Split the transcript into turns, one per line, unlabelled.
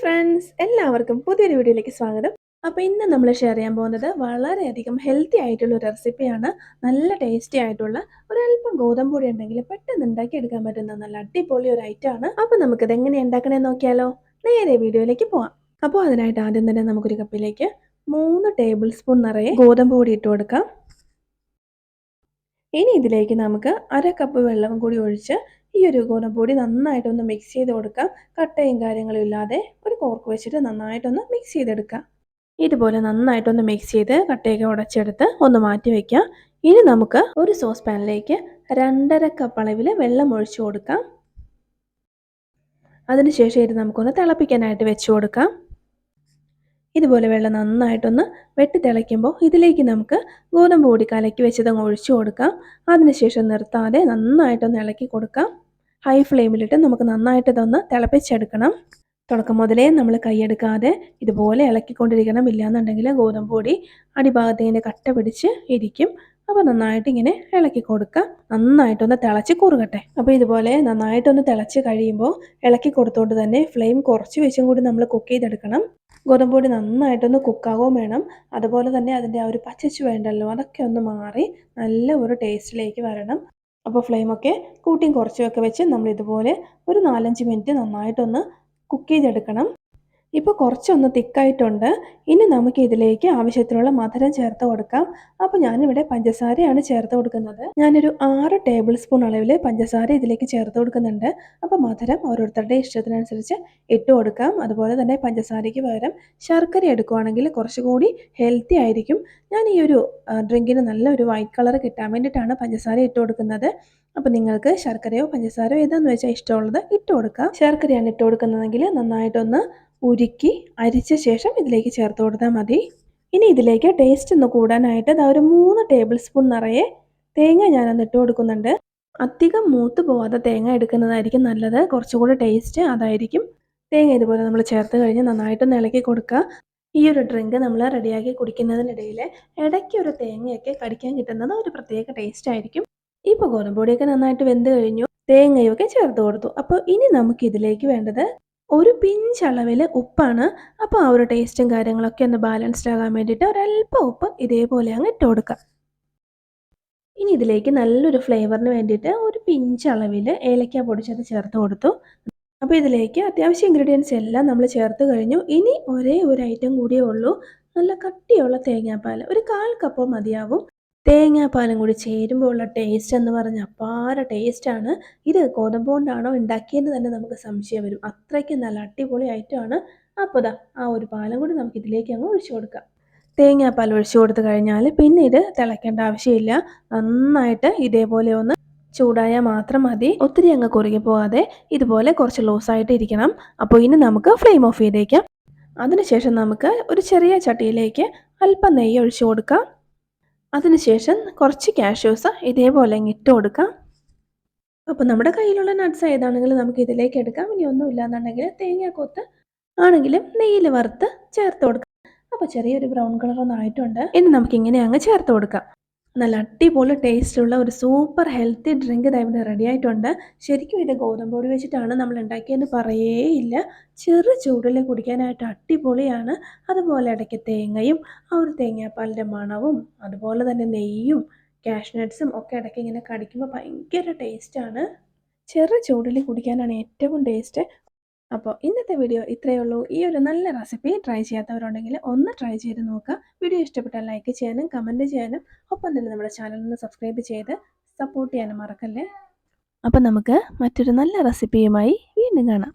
Friends എല്ലാവർക്കും പുതിയൊരു വീഡിയോയിലേക്ക് സ്വാഗതം. അപ്പോൾ ഇന്ന് നമ്മൾ ഷെയർ ചെയ്യാൻ പോകുന്നത് വളരെയധികം ഹെൽത്തി ആയിട്ടുള്ള ഒരു റെസിപ്പിയാണ് നല്ല ടേസ്റ്റി ആയിട്ടുള്ള അല്പം ഗോതമ്പ് പൊടി ഉണ്ടെങ്കിൽ പെട്ടെന്ന് ഉണ്ടാക്കി എടുക്കാൻ പറ്റുന്ന നല്ല അടിപൊളി ഒരു ഐറ്റം ആണ്. അപ്പോൾ നമുക്കിത് എങ്ങനെ ഉണ്ടാക്കണേ നോക്കിയാലോ? നേരെ വീഡിയോയിലേക്ക് പോവാം. അപ്പോൾ അതിനായിട്ട് ആദ്യം തന്നെ നമുക്കൊരു കപ്പിലേക്ക് മൂന്ന് ടേബിൾ സ്പൂൺ നിറയെ ഗോതമ്പ് പൊടി ഇട്ട് കൊടുക്കാം. ഇനി ഇതിലേക്ക് നമുക്ക് അര കപ്പ് വെള്ളം കൂടി ഒഴിച്ച് ഈ ഒരു ഗോതമ്പൊടി നന്നായിട്ടൊന്ന് മിക്സ് ചെയ്ത് കൊടുക്കാം. കട്ടയും കാര്യങ്ങളും ഇല്ലാതെ ഒരു കോർക്ക് വെച്ചിട്ട് നന്നായിട്ടൊന്ന് മിക്സ് ചെയ്തെടുക്കാം. ഇതുപോലെ നന്നായിട്ടൊന്ന് മിക്സ് ചെയ്ത് കട്ടയൊക്കെ ഉടച്ചെടുത്ത് ഒന്ന് മാറ്റി വയ്ക്കാം ഇനി നമുക്ക് ഒരു സോസ് പാനിലേക്ക് രണ്ടര കപ്പ് അളവിൽ വെള്ളം ഒഴിച്ചു കൊടുക്കാം. അതിനുശേഷം ഇത് നമുക്കൊന്ന് തിളപ്പിക്കാനായിട്ട് വെച്ച് കൊടുക്കാം. ഇതുപോലെ വെള്ളം നന്നായിട്ടൊന്ന് വെട്ടി തിളയ്ക്കുമ്പോൾ ഇതിലേക്ക് നമുക്ക് ഗോതമ്പ് പൊടി കലക്കി വെച്ചതങ്ങ് ഒഴിച്ചു കൊടുക്കാം. അതിനുശേഷം നിർത്താതെ നന്നായിട്ടൊന്ന് ഇളക്കി കൊടുക്കാം. ഹൈ ഫ്ലെയിമിലിട്ട് നമുക്ക് നന്നായിട്ട് ഇതൊന്ന് തിളപ്പിച്ചെടുക്കണം. തുടക്കം മുതലേ നമ്മൾ കൈയെടുക്കാതെ ഇതുപോലെ ഇളക്കിക്കൊണ്ടിരിക്കണം. ഇല്ലയെന്നുണ്ടെങ്കിൽ ഗോതമ്പ് പൊടി അടിഭാഗത്ത് ഇങ്ങനെ കട്ട പിടിച്ച് ഇരിക്കും. അപ്പോൾ നന്നായിട്ട് ഇങ്ങനെ ഇളക്കി കൊടുക്കുക. നന്നായിട്ടൊന്ന് തിളച്ച് കുറുകട്ടെ. അപ്പോൾ ഇതുപോലെ നന്നായിട്ടൊന്ന് തിളച്ച് കഴിയുമ്പോൾ ഇളക്കി കൊടുത്തുകൊണ്ട് തന്നെ ഫ്ലെയിം കുറച്ച് വെച്ചും കൂടി നമ്മൾ കുക്ക് ചെയ്തെടുക്കണം. ഗോതമ്പ് പൊടി നന്നായിട്ടൊന്ന് കുക്കാവും വേണം. അതുപോലെ തന്നെ അതിന്റെ ആ ഒരു പച്ചച്ച് വേണ്ടല്ലോ അതൊക്കെ ഒന്ന് മാറി നല്ല ഒരു ടേസ്റ്റിലേക്ക് വരണം. അപ്പോൾ ഫ്ലെയിമൊക്കെ കൂട്ടിയും കുറച്ചുമൊക്കെ വെച്ച് നമ്മൾ ഇതുപോലെ ഒരു നാലഞ്ച് മിനിറ്റ് നന്നായിട്ടൊന്ന് കുക്ക് ചെയ്തെടുക്കണം. ഇപ്പോൾ കുറച്ചൊന്ന് തിക്കായിട്ടുണ്ട്. ഇനി നമുക്ക് ഇതിലേക്ക് ആവശ്യത്തിനുള്ള മധുരം ചേർത്ത് കൊടുക്കാം. അപ്പോൾ ഞാനിവിടെ പഞ്ചസാരയാണ് ചേർത്ത് കൊടുക്കുന്നത്. ഞാനൊരു ആറ് ടേബിൾ സ്പൂൺ അളവിൽ പഞ്ചസാര ഇതിലേക്ക് ചേർത്ത് കൊടുക്കുന്നുണ്ട്. അപ്പോൾ മധുരം ഓരോരുത്തരുടെ ഇഷ്ടത്തിനനുസരിച്ച് ഇട്ട് കൊടുക്കാം. അതുപോലെ തന്നെ പഞ്ചസാരയ്ക്ക് പകരം ശർക്കര എടുക്കുവാണെങ്കിൽ കുറച്ചുകൂടി ഹെൽത്തി ആയിരിക്കും. ഞാൻ ഈ ഒരു ഡ്രിങ്കിന് നല്ലൊരു വൈറ്റ് കളർ കിട്ടാൻ വേണ്ടിയിട്ടാണ് പഞ്ചസാര ഇട്ട് കൊടുക്കുന്നത്. അപ്പോൾ നിങ്ങൾക്ക് ശർക്കരയോ പഞ്ചസാരയോ ഏതാണെന്ന് വെച്ചാൽ ഇഷ്ടമുള്ളത് ഇട്ട് കൊടുക്കാം. ശർക്കരയാണ് ഇട്ട് കൊടുക്കുന്നതെങ്കിൽ നന്നായിട്ടൊന്ന് ഉരുക്കി അരിച്ച ശേഷം ഇതിലേക്ക് ചേർത്ത് കൊടുത്താൽ മതി. ഇനി ഇതിലേക്ക് ടേസ്റ്റ് ഒന്ന് കൂടാനായിട്ട് ഇതാ ഒരു മൂന്ന് ടേബിൾ സ്പൂൺ നിറയെ തേങ്ങ ഞാനൊന്ന് ഇട്ട് കൊടുക്കുന്നുണ്ട്. അധികം മൂത്ത് പോവാതെ തേങ്ങ എടുക്കുന്നതായിരിക്കും നല്ലത്. കുറച്ചുകൂടി ടേസ്റ്റ് അതായിരിക്കും. തേങ്ങ ഇതുപോലെ നമ്മൾ ചേർത്ത് കഴിഞ്ഞ് നന്നായിട്ടൊന്ന് ഇളക്കി കൊടുക്കുക. ഈ ഒരു ഡ്രിങ്ക് നമ്മൾ റെഡിയാക്കി കുടിക്കുന്നതിനിടയിൽ ഇടയ്ക്ക് ഒരു തേങ്ങയൊക്കെ കടിക്കാൻ കിട്ടുന്നത് ഒരു പ്രത്യേക ടേസ്റ്റ് ആയിരിക്കും. ഇപ്പോൾ ഗോതമ്പൊടിയൊക്കെ നന്നായിട്ട് വെന്ത് കഴിഞ്ഞു. തേങ്ങയൊക്കെ ചേർത്ത് കൊടുത്തു. അപ്പോൾ ഇനി നമുക്ക് ഇതിലേക്ക് വേണ്ടത് ഒരു പിഞ്ച് അളവിൽ ഉപ്പാണ്. അപ്പോൾ ആ ഒരു ടേസ്റ്റും കാര്യങ്ങളൊക്കെ ഒന്ന് ബാലൻസ്ഡ് ആകാൻ വേണ്ടിയിട്ട് ഒരല്പം ഉപ്പ് ഇതേപോലെ അങ്ങ് ഇട്ട് കൊടുക്കാം. ഇനി ഇതിലേക്ക് നല്ലൊരു ഫ്ലേവറിന് വേണ്ടിയിട്ട് ഒരു പിഞ്ച് അളവിൽ ഏലക്ക പൊടിച്ചത് ചേർത്ത് കൊടുത്തു. അപ്പോൾ ഇതിലേക്ക് അത്യാവശ്യം ഇൻഗ്രീഡിയൻസ് എല്ലാം നമ്മൾ ചേർത്ത് കഴിഞ്ഞു. ഇനി ഒരേ ഒരു ഐറ്റം കൂടിയേ ഉള്ളൂ. നല്ല കട്ടിയുള്ള തേങ്ങാപ്പാൽ ഒരു കാൽ കപ്പ് മതിയാവും. തേങ്ങാപ്പാലും കൂടി ചേരുമ്പോൾ ഉള്ള ടേസ്റ്റ് എന്ന് പറഞ്ഞാൽ അപ്പാര ടേസ്റ്റാണ് ഇത് ഗോതമ്പ് കൊണ്ടാണോ ഉണ്ടാക്കിയെന്ന് തന്നെ നമുക്ക് സംശയം വരും. അത്രയ്ക്ക് നല്ല അടിപൊളി ഐറ്റമാണ് അപ്പോൾ ഇതാ ആ ഒരു പാലും കൂടി നമുക്ക് ഇതിലേക്ക് അങ്ങ് ഒഴിച്ചു കൊടുക്കാം. തേങ്ങാപ്പാൽ ഒഴിച്ചു കൊടുത്തു കഴിഞ്ഞാൽ പിന്നെ ഇത് തിളയ്ക്കേണ്ട ആവശ്യമില്ല. നന്നായിട്ട് ഇതേപോലെ ഒന്ന് ചൂടായാൽ മാത്രം മതി. ഒത്തിരി അങ്ങ് കുറുകി പോകാതെ ഇതുപോലെ കുറച്ച് ലൂസായിട്ട് ഇരിക്കണം. അപ്പോൾ ഇനി നമുക്ക് ഫ്ലെയിം ഓഫ് ചെയ്തേക്കാം. അതിനുശേഷം നമുക്ക് ഒരു ചെറിയ ചട്ടിയിലേക്ക് അല്പം നെയ്യ് ഒഴിച്ചു കൊടുക്കാം. അതിനുശേഷം കുറച്ച് കാഷ്യൂസ് ഇതേപോലെ ഇട്ട് കൊടുക്കാം. അപ്പോൾ നമ്മുടെ കയ്യിലുള്ള നട്ട്സ് ഏതാണെങ്കിലും നമുക്ക് ഇതിലേക്ക് എടുക്കാം. ഇനി ഒന്നുമില്ല എന്നുണ്ടെങ്കിൽ തേങ്ങാക്കൊത്ത് ആണെങ്കിലും നെയ്യിൽ വറുത്ത് ചേർത്ത് കൊടുക്കാം. അപ്പോൾ ചെറിയൊരു ബ്രൗൺ കളർ ഒന്നും ആയിട്ടുണ്ട് ഇനി നമുക്ക് ഇങ്ങനെ അങ്ങ് ചേർത്ത് കൊടുക്കാം. നല്ല അടിപൊളി ടേസ്റ്റുള്ള ഒരു സൂപ്പർ ഹെൽത്തി ഡ്രിങ്ക് ഇവിടെ റെഡി ആയിട്ടുണ്ട്. ശരിക്കും ഇത് ഗോതമ്പ് പൊടി വെച്ചിട്ടാണ് നമ്മൾ ഉണ്ടാക്കിയെന്ന് പറയേയില്ല. ചെറു ചൂടിൽ കുടിക്കാനായിട്ട് അടിപൊളിയാണ്. അതുപോലെ ഇടയ്ക്ക് തേങ്ങയും ആ ഒരു തേങ്ങാപ്പാലിന്റെ മണവും അതുപോലെ തന്നെ നെയ്യും കാഷ്നട്ട്സും ഒക്കെ ഇടയ്ക്ക് ഇങ്ങനെ കടിക്കുമ്പോൾ ഭയങ്കര ടേസ്റ്റാണ് ചെറു ചൂടിൽ കുടിക്കാനാണ് ഏറ്റവും ടേസ്റ്റ് അപ്പോൾ ഇന്നത്തെ വീഡിയോ ഇത്രയേ ഉള്ളൂ. ഈ ഒരു നല്ല റെസിപ്പി ട്രൈ ചെയ്യാത്തവരുണ്ടെങ്കിൽ ഒന്ന് ട്രൈ ചെയ്ത് നോക്കുക. വീഡിയോ ഇഷ്ടപ്പെട്ടാൽ ലൈക്ക് ചെയ്യാനും കമന്റ് ചെയ്യാനും ഒപ്പം തന്നെ നമ്മുടെ ചാനൽ ഒന്ന് സബ്സ്ക്രൈബ് ചെയ്ത് സപ്പോർട്ട് ചെയ്യാനും മറക്കല്ലേ? അപ്പം നമുക്ക് മറ്റൊരു നല്ല റെസിപ്പിയുമായി വീണ്ടും കാണാം.